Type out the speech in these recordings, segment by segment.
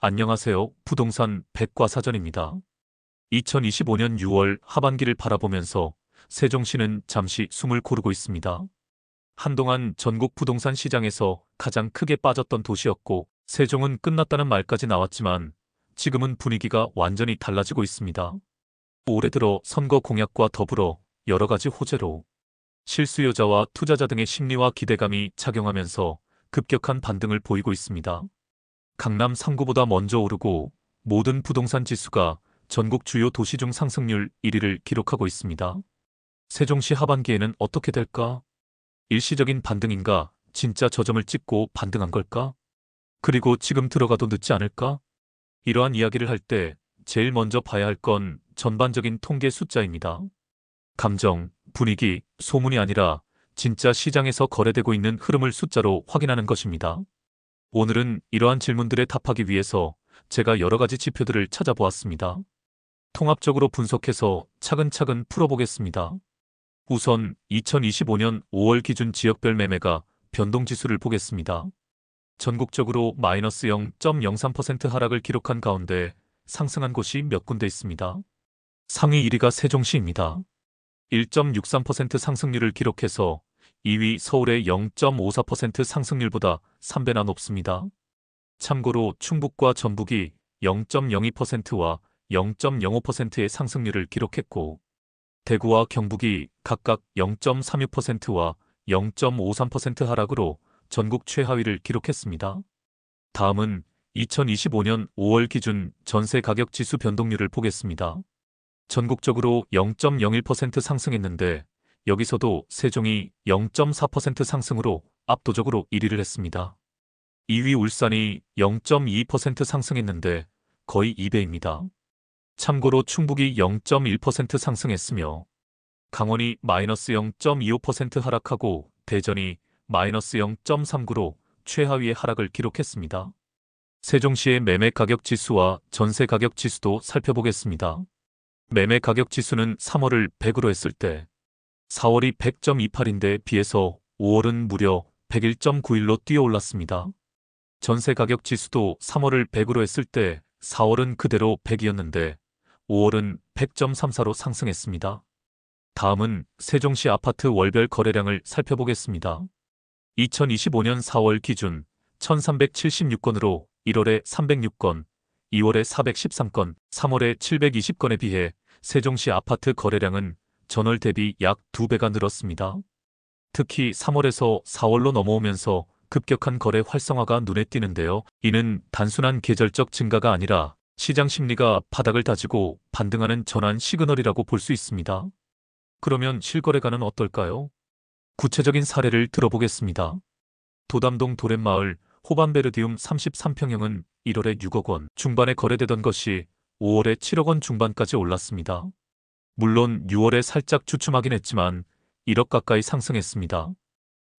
안녕하세요. 부동산 백과사전입니다. 2025년 6월 하반기를 바라보면서 세종시는 잠시 숨을 고르고 있습니다. 한동안 전국 부동산 시장에서 가장 크게 빠졌던 도시였고 세종은 끝났다는 말까지 나왔지만 지금은 분위기가 완전히 달라지고 있습니다. 올해 들어 선거 공약과 더불어 여러 가지 호재로 실수요자와 투자자 등의 심리와 기대감이 작용하면서 급격한 반등을 보이고 있습니다. 강남 3구보다 먼저 오르고 모든 부동산 지수가 전국 주요 도시 중 상승률 1위를 기록하고 있습니다. 세종시 하반기에는 어떻게 될까? 일시적인 반등인가? 진짜 저점을 찍고 반등한 걸까? 그리고 지금 들어가도 늦지 않을까? 이러한 이야기를 할 때 제일 먼저 봐야 할 건 전반적인 통계 숫자입니다. 감정, 분위기, 소문이 아니라 진짜 시장에서 거래되고 있는 흐름을 숫자로 확인하는 것입니다. 오늘은 이러한 질문들에 답하기 위해서 제가 여러 가지 지표들을 찾아보았습니다. 통합적으로 분석해서 차근차근 풀어보겠습니다. 우선 2025년 5월 기준 지역별 매매가 변동지수를 보겠습니다. 전국적으로 마이너스 0.03% 하락을 기록한 가운데 상승한 곳이 몇 군데 있습니다. 상위 1위가 세종시입니다. 1.63% 상승률을 기록해서 2위 서울의 0.54% 상승률보다 3배나 높습니다. 참고로 충북과 전북이 0.02%와 0.05%의 상승률을 기록했고 대구와 경북이 각각 0.36%와 0.53% 하락으로 전국 최하위를 기록했습니다. 다음은 2025년 5월 기준 전세 가격 지수 변동률을 보겠습니다. 전국적으로 0.01% 상승했는데 여기서도 세종이 0.4% 상승으로 압도적으로 1위를 했습니다. 2위 울산이 0.2% 상승했는데 거의 2배입니다. 참고로 충북이 0.1% 상승했으며 강원이 마이너스 0.25% 하락하고 대전이 마이너스 0.39로 최하위의 하락을 기록했습니다. 세종시의 매매 가격 지수와 전세 가격 지수도 살펴보겠습니다. 매매 가격 지수는 3월을 100으로 했을 때 4월이 100.28인데 비해서 5월은 무려 101.91로 뛰어올랐습니다. 전세 가격 지수도 3월을 100으로 했을 때 4월은 그대로 100이었는데 5월은 100.34로 상승했습니다. 다음은 세종시 아파트 월별 거래량을 살펴보겠습니다. 2025년 4월 기준 1376건으로 1월에 306건, 2월에 413건, 3월에 720건에 비해 세종시 아파트 거래량은 전월 대비 약 2배가 늘었습니다. 특히 3월에서 4월로 넘어오면서 급격한 거래 활성화가 눈에 띄는데요. 이는 단순한 계절적 증가가 아니라 시장 심리가 바닥을 다지고 반등하는 전환 시그널이라고 볼 수 있습니다. 그러면 실거래가는 어떨까요? 구체적인 사례를 들어보겠습니다. 도담동 도렛마을 호반베르디움 33평형은 1월에 6억 원 중반에 거래되던 것이 5월에 7억 원 중반까지 올랐습니다. 물론 6월에 살짝 주춤하긴 했지만 1억 가까이 상승했습니다.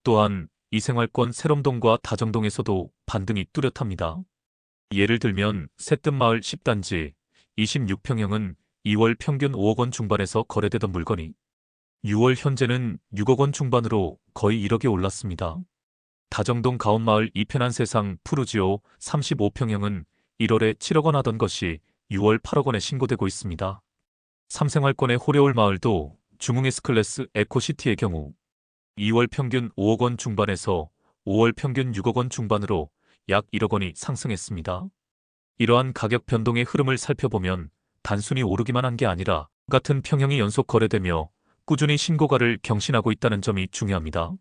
또한 이생활권 세롬동과 다정동에서도 반등이 뚜렷합니다. 예를 들면 새뜸마을 10단지 26평형은 2월 평균 5억 원 중반에서 거래되던 물건이 6월 현재는 6억 원 중반으로 거의 1억에 올랐습니다. 다정동 가온마을 이편한 세상 푸르지오 35평형은 1월에 7억 원 하던 것이 6월 8억 원에 신고되고 있습니다. 삼생활권의 호레올 마을도 중흥에스클래스 에코시티의 경우 2월 평균 5억 원 중반에서 5월 평균 6억 원 중반으로 약 1억 원이 상승했습니다. 이러한 가격 변동의 흐름을 살펴보면 단순히 오르기만 한 게 아니라 같은 평형이 연속 거래되며 꾸준히 신고가를 경신하고 있다는 점이 중요합니다.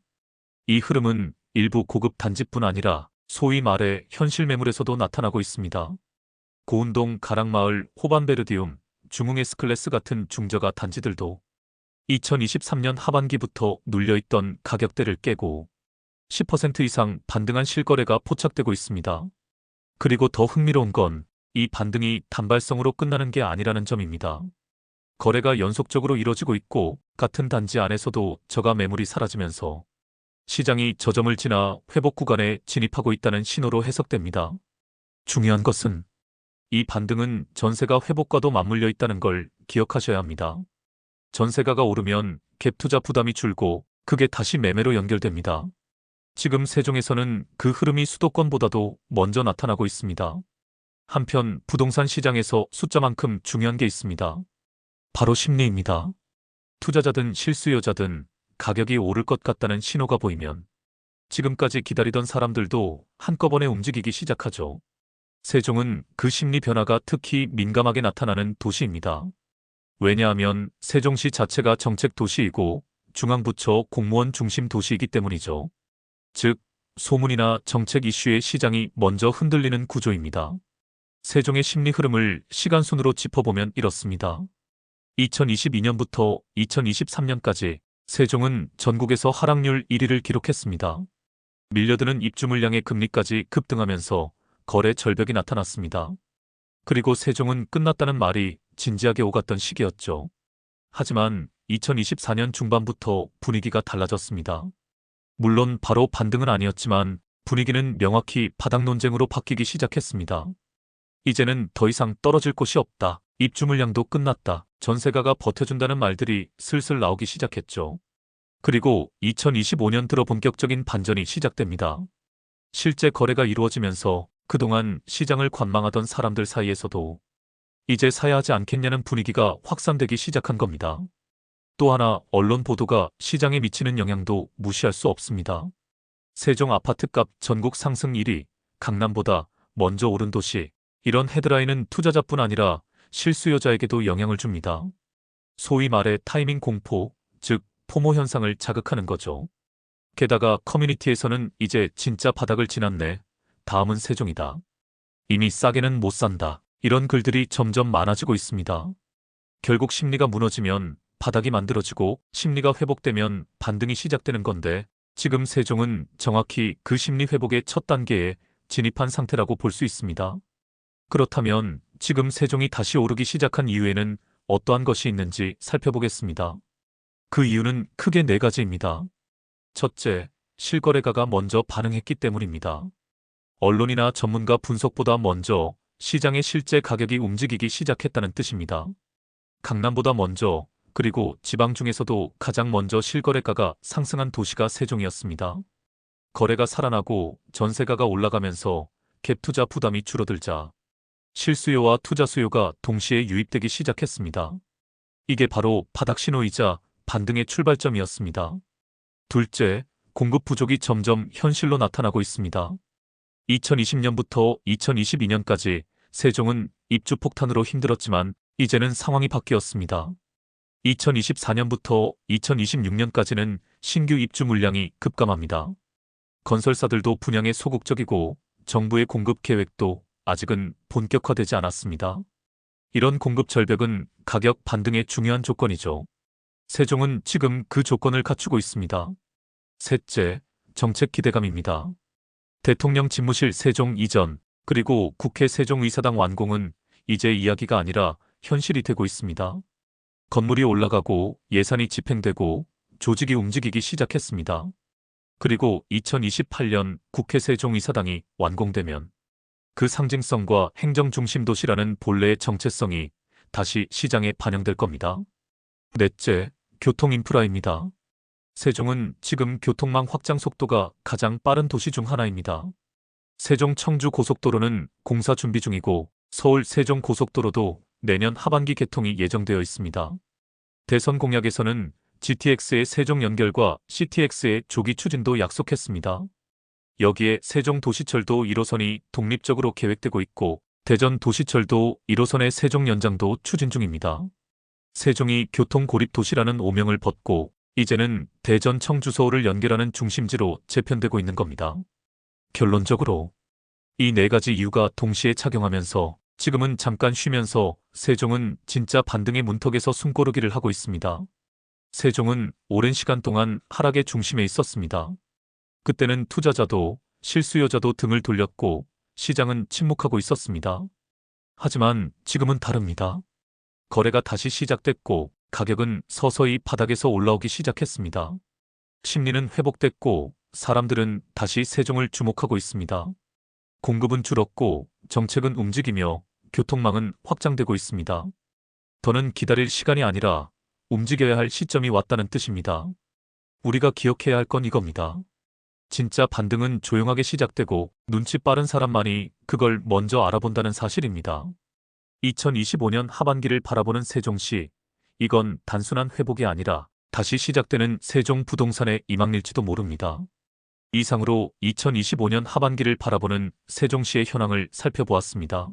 이 흐름은 일부 고급 단지뿐 아니라 소위 말해 현실 매물에서도 나타나고 있습니다. 고운동 가락마을 호반베르디움, 중흥에스클래스 같은 중저가 단지들도 2023년 하반기부터 눌려있던 가격대를 깨고 10% 이상 반등한 실거래가 포착되고 있습니다. 그리고 더 흥미로운 건 이 반등이 단발성으로 끝나는 게 아니라는 점입니다. 거래가 연속적으로 이뤄지고 있고 같은 단지 안에서도 저가 매물이 사라지면서 시장이 저점을 지나 회복 구간에 진입하고 있다는 신호로 해석됩니다. 중요한 것은 이 반등은 전세가 회복과도 맞물려 있다는 걸 기억하셔야 합니다. 전세가가 오르면 갭 투자 부담이 줄고 그게 다시 매매로 연결됩니다. 지금 세종에서는 그 흐름이 수도권보다도 먼저 나타나고 있습니다. 한편 부동산 시장에서 숫자만큼 중요한 게 있습니다. 바로 심리입니다. 투자자든 실수요자든 가격이 오를 것 같다는 신호가 보이면 지금까지 기다리던 사람들도 한꺼번에 움직이기 시작하죠. 세종은 그 심리 변화가 특히 민감하게 나타나는 도시입니다. 왜냐하면 세종시 자체가 정책 도시이고 중앙부처 공무원 중심 도시이기 때문이죠. 즉, 소문이나 정책 이슈의 시장이 먼저 흔들리는 구조입니다. 세종의 심리 흐름을 시간순으로 짚어보면 이렇습니다. 2022년부터 2023년까지 세종은 전국에서 하락률 1위를 기록했습니다. 밀려드는 입주 물량의 금리까지 급등하면서 거래 절벽이 나타났습니다. 그리고 세종은 끝났다는 말이 진지하게 오갔던 시기였죠. 하지만 2024년 중반부터 분위기가 달라졌습니다. 물론 바로 반등은 아니었지만 분위기는 명확히 바닥 논쟁으로 바뀌기 시작했습니다. 이제는 더 이상 떨어질 곳이 없다. 입주 물량도 끝났다. 전세가가 버텨준다는 말들이 슬슬 나오기 시작했죠. 그리고 2025년 들어 본격적인 반전이 시작됩니다. 실제 거래가 이루어지면서 그동안 시장을 관망하던 사람들 사이에서도 이제 사야 하지 않겠냐는 분위기가 확산되기 시작한 겁니다. 또 하나 언론 보도가 시장에 미치는 영향도 무시할 수 없습니다. 세종 아파트값 전국 상승 1위, 강남보다 먼저 오른 도시. 이런 헤드라인은 투자자뿐 아니라 실수요자에게도 영향을 줍니다. 소위 말해 타이밍 공포, 즉 포모 현상을 자극하는 거죠. 게다가 커뮤니티에서는 이제 진짜 바닥을 지났네. 다음은 세종이다. 이미 싸게는 못 산다. 이런 글들이 점점 많아지고 있습니다. 결국 심리가 무너지면 바닥이 만들어지고 심리가 회복되면 반등이 시작되는 건데 지금 세종은 정확히 그 심리 회복의 첫 단계에 진입한 상태라고 볼 수 있습니다. 그렇다면 지금 세종이 다시 오르기 시작한 이유에는 어떠한 것이 있는지 살펴보겠습니다. 그 이유는 크게 네 가지입니다. 첫째, 실거래가가 먼저 반응했기 때문입니다. 언론이나 전문가 분석보다 먼저 시장의 실제 가격이 움직이기 시작했다는 뜻입니다. 강남보다 먼저 그리고 지방 중에서도 가장 먼저 실거래가가 상승한 도시가 세종이었습니다. 거래가 살아나고 전세가가 올라가면서 갭 투자 부담이 줄어들자 실수요와 투자 수요가 동시에 유입되기 시작했습니다. 이게 바로 바닥 신호이자 반등의 출발점이었습니다. 둘째, 공급 부족이 점점 현실로 나타나고 있습니다. 2020년부터 2022년까지 세종은 입주 폭탄으로 힘들었지만 이제는 상황이 바뀌었습니다. 2024년부터 2026년까지는 신규 입주 물량이 급감합니다. 건설사들도 분양에 소극적이고 정부의 공급 계획도 아직은 본격화되지 않았습니다. 이런 공급 절벽은 가격 반등의 중요한 조건이죠. 세종은 지금 그 조건을 갖추고 있습니다. 셋째, 정책 기대감입니다. 대통령 집무실 세종 이전, 그리고 국회 세종의사당 완공은 이제 이야기가 아니라 현실이 되고 있습니다. 건물이 올라가고 예산이 집행되고 조직이 움직이기 시작했습니다. 그리고 2028년 국회 세종의사당이 완공되면 그 상징성과 행정 중심 도시라는 본래의 정체성이 다시 시장에 반영될 겁니다. 넷째, 교통 인프라입니다. 세종은 지금 교통망 확장 속도가 가장 빠른 도시 중 하나입니다. 세종 청주 고속도로는 공사 준비 중이고 서울 세종 고속도로도 내년 하반기 개통이 예정되어 있습니다. 대선 공약에서는 GTX의 세종 연결과 CTX의 조기 추진도 약속했습니다. 여기에 세종 도시철도 1호선이 독립적으로 계획되고 있고 대전 도시철도 1호선의 세종 연장도 추진 중입니다. 세종이 교통 고립 도시라는 오명을 벗고 이제는 대전 청주 서울을 연결하는 중심지로 재편되고 있는 겁니다. 결론적으로 이 네 가지 이유가 동시에 작용하면서 지금은 잠깐 쉬면서 세종은 진짜 반등의 문턱에서 숨고르기를 하고 있습니다. 세종은 오랜 시간 동안 하락의 중심에 있었습니다. 그때는 투자자도 실수요자도 등을 돌렸고 시장은 침묵하고 있었습니다. 하지만 지금은 다릅니다. 거래가 다시 시작됐고 가격은 서서히 바닥에서 올라오기 시작했습니다. 심리는 회복됐고 사람들은 다시 세종을 주목하고 있습니다. 공급은 줄었고 정책은 움직이며 교통망은 확장되고 있습니다. 더는 기다릴 시간이 아니라 움직여야 할 시점이 왔다는 뜻입니다. 우리가 기억해야 할 건 이겁니다. 진짜 반등은 조용하게 시작되고 눈치 빠른 사람만이 그걸 먼저 알아본다는 사실입니다. 2025년 하반기를 바라보는 세종시. 이건 단순한 회복이 아니라 다시 시작되는 세종 부동산의 이망일지도 모릅니다. 이상으로 2025년 하반기를 바라보는 세종시의 현황을 살펴보았습니다.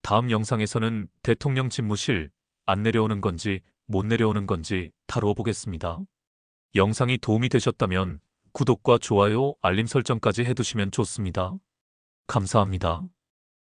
다음 영상에서는 대통령 집무실 안 내려오는 건지 못 내려오는 건지 다루어 보겠습니다. 영상이 도움이 되셨다면 구독과 좋아요, 알림 설정까지 해두시면 좋습니다. 감사합니다.